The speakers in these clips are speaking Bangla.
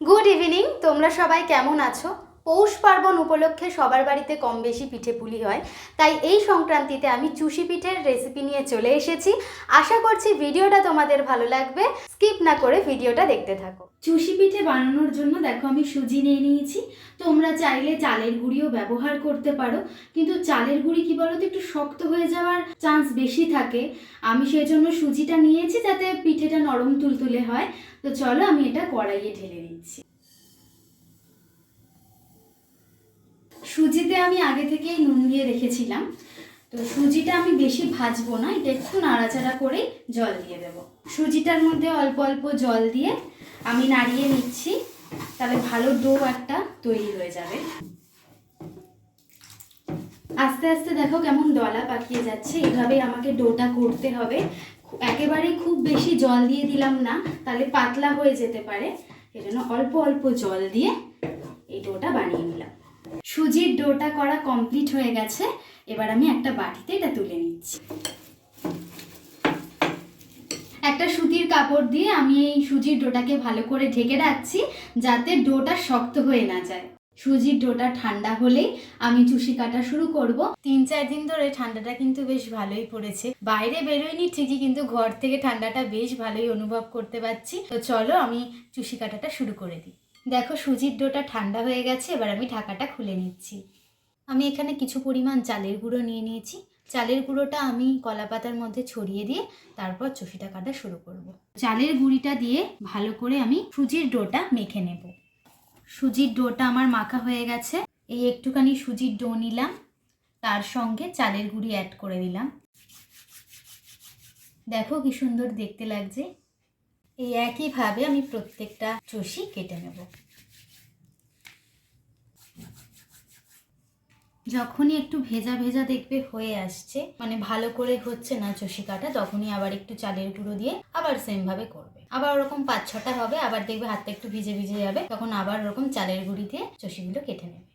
গুড ইভিনিং তোমরা সবাই কেমন আছো? পৌষ পার্বণ উপলক্ষে সবার বাড়িতে কম বেশি পিঠে পুলি হয়। তাই এই সংক্রান্তিতে আমি চুষি পিঠের রেসিপি নিয়ে চলে এসেছি। আশা করছি ভিডিওটা তোমাদের ভালো লাগবে। স্কিপ না করে ভিডিওটা দেখতে থাকো। চুষি পিঠে বানানোর জন্য দেখো আমি সুজি নিয়ে নিয়েছি। তোমরা চাইলে চালের গুঁড়িও ব্যবহার করতে পারো। কিন্তু চালের গুঁড়ি কি বলো তো একটু শক্ত হয়ে যাওয়ার চান্স বেশি থাকে। আমি সেই জন্য সুজিটা নিয়েছি যাতে পিঠেটা নরম তুলতুলে হয়। তো চলো আমি এটা কড়াইয়ে ঢেলে দিচ্ছি। সুজিতে আমি আগে থেকেই নুন দিয়ে রেখেছিলাম। তো সুজিটা আমি বেশি ভাজবো না, এটা একটু নাড়াচাড়া করে জল দিয়ে দেব। সুজিটার মধ্যে অল্প অল্প জল দিয়ে আমি নাড়িয়ে নিচ্ছি, তাহলে ভালো ডো একটা তৈরি হয়ে যাবে। আস্তে আস্তে দেখো কেমন দলা পাকিয়ে যাচ্ছে এভাবেই আমাকে ডোটা করতে হবে। একেবারে খুব বেশি জল দিয়ে দিলাম না, তাহলে পাতলা হয়ে যেতে পারে। এজন্য অল্প অল্প জল দিয়ে এই ডোটা বানিয়ে নিলাম। সুজির ডোটা করা কমপ্লিট হয়ে গেছে। এবার আমি একটা বাটিতে এটা তুলে নিচ্ছি। একটা সুতির কাপড় দিয়ে আমি এই সুজির ডোটাকে ভালো করে ঢেকে রাখছি, যাতে ডোটা শক্ত হয়ে না যায়। সুজির ডোটা ঠান্ডা হলেই আমি চুষি কাটা শুরু করব। তিন চার দিন ধরে ঠান্ডাটা কিন্তু বেশ ভালোই পড়েছে। বাইরে বেরোয়নি ঠিকই, কিন্তু ঘর থেকে ঠান্ডাটা বেশ ভালোই অনুভব করতে পারছি। তো চলো আমি চুষি কাটাটা শুরু করে দিই। দেখো সুজির ডোটা ঠান্ডা হয়ে গেছে, এবার আমি ঢাকাটা খুলে নিচ্ছি। আমি এখানে কিছু পরিমাণ চালের গুঁড়ো নিয়ে নিয়েছি। চালের গুঁড়োটা আমি কলা পাতার মধ্যে ছড়িয়ে দিয়ে তারপর চষিটা কাটা শুরু করব। চালের গুঁড়িটা দিয়ে ভালো করে আমি সুজির ডোটা মেখে নেব। সুজির ডোটা আমার মাখা হয়ে গেছে। এই একটুখানি সুজির ডো নিলাম। তার সঙ্গে চালের গুঁড়ি অ্যাড করে দিলাম। দেখো কি সুন্দর দেখতে লাগছে। এই একইভাবে আমি প্রত্যেকটা চষি কেটে নেব। যখনই একটু ভেজা ভেজা দেখবে হয়ে আসছে মানে ভালো করে হচ্ছে না চষি কাটা, তখনই আবার একটু চালের গুঁড়ো দিয়ে আবার সেম ভাবে করবে। আবার ওরকম পাঁচ ছটা হবে, আবার দেখবে হাতটা একটু ভিজে ভিজে যাবে, তখন আবার ওরকম চালের গুঁড়ি দিয়ে চষিগুলো কেটে নেবে।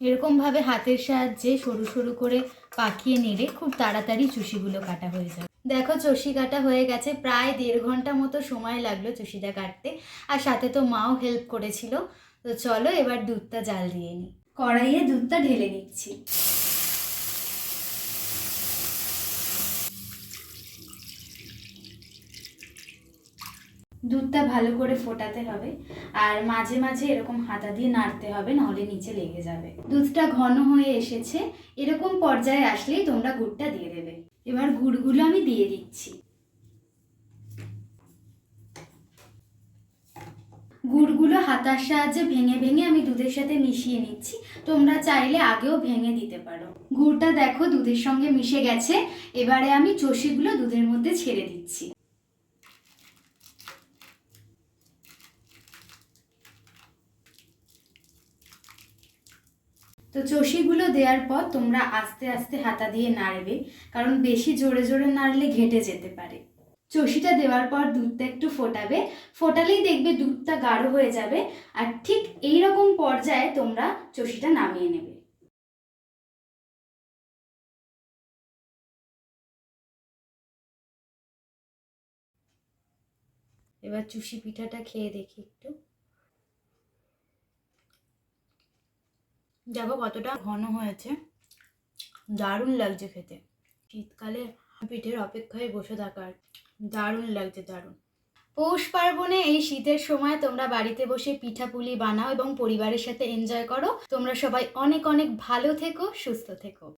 এরকম ভাবে হাতের সাহায্যে সরু সরু করে পাকিয়ে নিলে খুব তাড়াতাড়ি চুষিগুলো কাটা হয়ে যাবে। দেখো চষি কাটা হয়ে গেছে, প্রায় দেড় ঘণ্টা মতো সময় লাগল চষিটা কাটতে। আর সাথে তো মাও হেল্প করেছিল। তো চলো এবার দুধটা জাল দিয়ে নিই কড়াইয়ে দুধটা ঢেলে নিচ্ছি। দুধটা ভালো করে ফোটাতে হবে। আর মাঝে মাঝে এরকম হাতা দিয়ে নাড়তে হবে, নাহলে নিচে লেগে যাবে। দুধটা ঘন হয়ে এসেছে, এরকম পর্যায়ে আসলেই তোমরা গুড়টা দিয়ে দেবে। এবার গুড়গুলো আমি দিয়ে দিচ্ছি। গুড়গুলো হাতার সাহায্যে ভেঙে ভেঙে আমি দুধের সাথে মিশিয়ে নিচ্ছি। তোমরা চাইলে আগেও ভেঙে দিতে পারো। গুড়টা দেখো দুধের সঙ্গে মিশে গেছে, এবারে আমি চষিগুলো দুধের মধ্যে ছেড়ে দিচ্ছি। তো চষিগুলো দেওয়ার পর তোমরা আস্তে আস্তে হাতা দিয়ে নাড়বে, কারণ বেশি জোরে জোরে নাড়লে ঘেটে যেতে পারে। চষিটা দেওয়ার পর দুধটা একটু ফোটাবে, ফোটালেই দেখবে দুধটা গাঢ় হয়ে যাবে, আর ঠিক এই রকম পর্যায়ে তোমরা চষিটা নামিয়ে নেবে। এবার চুষি পিঠাটা খেয়ে দেখি একটু। দেখো কতটা ঘন হয়েছে। দারুণ লাগছে খেতে। শীতকালে পিঠের অপেক্ষায় বসে থাকার দারুণ লাগছে, দারুণ। পৌষ পার্বণে এই শীতের সময় তোমরা বাড়িতে বসে পিঠাপুলি বানাও এবং পরিবারের সাথে এনজয় করো। তোমরা সবাই অনেক অনেক ভালো থেকো, সুস্থ থেকো।